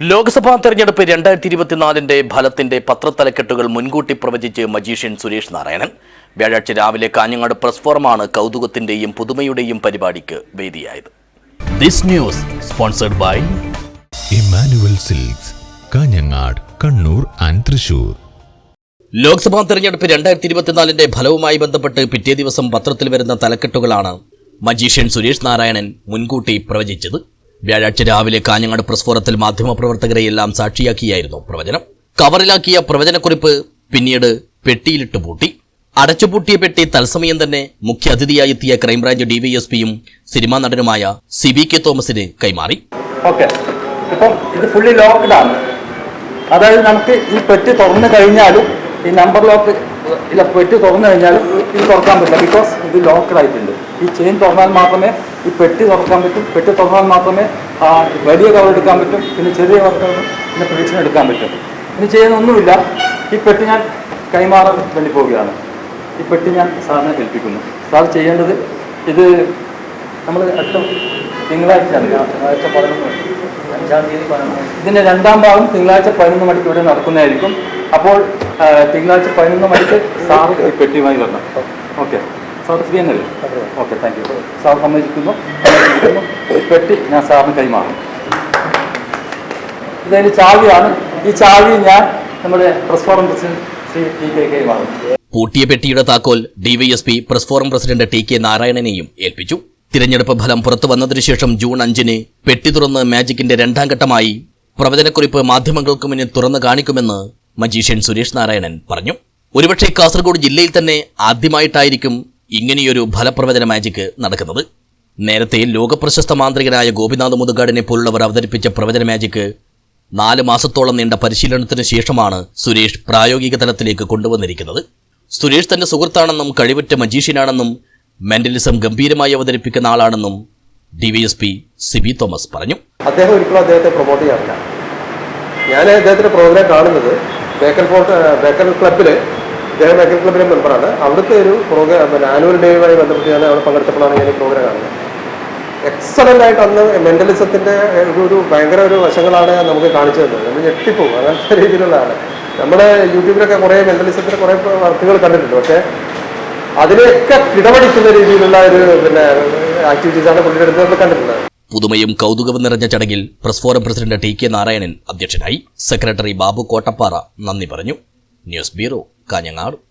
ലോക്സഭാ തെരഞ്ഞെടുപ്പ് രണ്ടായിരത്തി ഇരുപത്തിനാലിന്റെ ഫലത്തിന്റെ പത്രത്തലക്കെട്ടുകൾ മുൻകൂട്ടി പ്രവചിച്ച് മജീഷ്യൻ സുരേഷ് നാരായണൻ. വ്യാഴാഴ്ച രാവിലെ കാഞ്ഞങ്ങാട് പ്രസ് ഫോറമാണ് കൗതുകത്തിന്റെയും പുതുമയുടെയും പരിപാടിക്ക് വേദിയായത്. This news sponsored by Emmanuel silks Kanhangad Kannur and Thrissur. Lok Sabha തെരഞ്ഞെടുപ്പ് രണ്ടായിരത്തി ഇരുപത്തിനാലിന്റെ ഫലവുമായി ബന്ധപ്പെട്ട് പിറ്റേ ദിവസം പത്രത്തിൽ വരുന്ന തലക്കെട്ടുകളാണ് മജീഷ്യൻ സുരേഷ് നാരായണൻ മുൻകൂട്ടി പ്രവചിച്ചത്. വ്യാഴാഴ്ച രാവിലെ കാഞ്ഞങ്ങാട് പ്രസ് ഫോറത്തിൽ മാധ്യമപ്രവർത്തകരെയെല്ലാം സാക്ഷിയാക്കിയായിരുന്നു പ്രവചനം. കവറിലാക്കിയ പ്രവചനക്കുറിപ്പ് പിന്നീട് പെട്ടിയിലിട്ട് പൂട്ടി. അടച്ചുപൂട്ടിയ പെട്ടി തത്സമയം തന്നെ മുഖ്യ അതിഥിയായി എത്തിയ ക്രൈംബ്രാഞ്ച് ഡിവൈഎസ്പിയും സിനിമാ നടനുമായ സി വി കെ തോമസിന് കൈമാറി. ഇപ്പം ഇത് ഫുള്ളി ലോക്ക്ഡ് ആണ്. അതായത് നമുക്ക് ഈ പെട്ടി തുറന്നു കഴിഞ്ഞാലും ഈ നമ്പർ ലോക്ക് ഇല്ല പെട്ടി തുറന്നു കഴിഞ്ഞാലും ഇത് തുറക്കാൻ പറ്റില്ല. ബിക്കോസ് ഇത് ലോക്കഡ് ആയിട്ടുണ്ട്. ഈ ചെയിൻ തുറന്നാൽ മാത്രമേ ഈ പെട്ടി തുറക്കാൻ പറ്റും. പെട്ടി തുറന്നാൽ മാത്രമേ ആ വലിയ കവർ എടുക്കാൻ പറ്റും. പിന്നെ ചെറിയ കവർ പിന്നെ പ്രൊഡിക്ഷൻ എടുക്കാൻ പറ്റും. ഇനി ചെയ്യുന്നൊന്നുമില്ല. ഈ പെട്ടി ഞാൻ കൈമാറാൻ വേണ്ടി പോവുകയാണ്. ഈ പെട്ടി ഞാൻ സാറിനെ ഏൽപ്പിക്കുന്നു. സാർ ചെയ്യേണ്ടത് ഇത് നമ്മൾ അടുത്ത തിങ്കളാഴ്ച തിങ്കളാഴ്ച പതിനൊന്ന് ഇതിന്റെ രണ്ടാം ഭാഗം തിങ്കളാഴ്ച പതിനൊന്ന് മണിക്ക് ഇവിടെ നടക്കുന്നതായിരിക്കും. അപ്പോൾ തിങ്കളാഴ്ച പതിനൊന്ന് മണിക്ക് സാർ ഈ പെട്ടിയുമായി വരണം. ഓക്കെ. സാർ ഫ്രീ എന്നല്ലേ ഓക്കെ താങ്ക് യു സാർ സമ്മതിക്കുന്നു സമ്മതിക്കുന്നു പെട്ടി ഞാൻ സാറിന് കൈമാറും. ഇതതിന് ചാവിയാണ്. ഈ ചാവി ഞാൻ നമ്മുടെ press forum president Shri T K കൈമാറും. പൂട്ടിയ പെട്ടിയുടെ താക്കോൽ DYSP press forum president T K നാരായണനെയും ഏൽപ്പിച്ചു. തിരഞ്ഞെടുപ്പ് ഫലം പുറത്തു വന്നതിനു ശേഷം ജൂൺ അഞ്ചിന് പെട്ടി തുറന്ന് മാജിക്കിന്റെ രണ്ടാം ഘട്ടമായി പ്രവചനക്കുറിപ്പ് മാധ്യമങ്ങൾക്ക് മുന്നിൽ തുറന്നു കാണിക്കുമെന്ന് മജീഷ്യൻ സുരേഷ് നാരായണൻ പറഞ്ഞു. ഒരുപക്ഷെ കാസർഗോഡ് ജില്ലയിൽ തന്നെ ആദ്യമായിട്ടായിരിക്കും ഇങ്ങനെയൊരു ഫലപ്രവചന മാജിക് നടക്കുന്നത്. നേരത്തെ ലോകപ്രശസ്ത മാന്ത്രികനായ ഗോപിനാഥ് മുതുകാടിനെ പോലുള്ളവർ അവതരിപ്പിച്ച പ്രവചന മാജിക് നാല് മാസത്തോളം നീണ്ട പരിശീലനത്തിന് ശേഷമാണ് സുരേഷ് പ്രായോഗിക തലത്തിലേക്ക് കൊണ്ടുവന്നിരിക്കുന്നത്. സുരേഷ് തന്റെ സുഹൃത്താണെന്നും കഴിവുറ്റ മജീഷ്യനാണെന്നും മെന്റലിസം ഗംഭീരമായി അവതരിപ്പിക്കുന്ന ആളാണെന്നും D V S P Siby Thomas പറഞ്ഞു. അദ്ദേഹം ഒരിക്കലും അദ്ദേഹത്തെ പ്രൊമോട്ട് ചെയ്യാറില്ല. ഞാൻ അദ്ദേഹത്തിന്റെ പ്രോഗ്രാം കാണുന്നത് ബേക്കൽ ഫോർട്ട് ബേക്കൽ ക്ലബ്ബിൽ അദ്ദേഹം ബേക്കൽ ക്ലബ്ബിലെ മെമ്പറാണ് അവിടുത്തെ ഒരു പ്രോഗ്രാം പിന്നെ ആനുവൽ ഡേയുമായി ബന്ധപ്പെട്ട് ഞാൻ അവിടെ പങ്കെടുത്തപ്പോഴാണ് ഞാൻ ഈ പ്രോഗ്രാം കാണുന്നത്. എക്സലന്റ് ആയിട്ട് അന്ന് മെന്റലിസത്തിന്റെ ഒരു ഒരു ഭയങ്കര ഒരു വശങ്ങളാണ് നമുക്ക് കാണിച്ചു തന്നത്. നമ്മൾ ഞെട്ടിപ്പോവും അങ്ങനത്തെ രീതിയിലുള്ളതാണ് നമ്മുടെ യൂട്യൂബിലൊക്കെ കുറേ മെന്റലിസത്തിന്റെ കുറേ വർക്കുകൾ കണ്ടിട്ടുണ്ട്. പക്ഷേ അതിനെയൊക്കെ കിടപടിക്കുന്ന രീതിയിലുള്ള ഒരു പിന്നെ ആക്ടിവിറ്റീസാണ് പുള്ളിയുടെ അടുത്ത് നമ്മൾ കണ്ടിട്ടുള്ളത്. പുതുമയും കൗതുകവും നിറഞ്ഞ ചടങ്ങിൽ press forum president T K Narayanan അധ്യക്ഷനായി സെക്രട്ടറി ബാബു കോട്ടപ്പാറ നന്ദി പറഞ്ഞു. News bureau Kanhangad.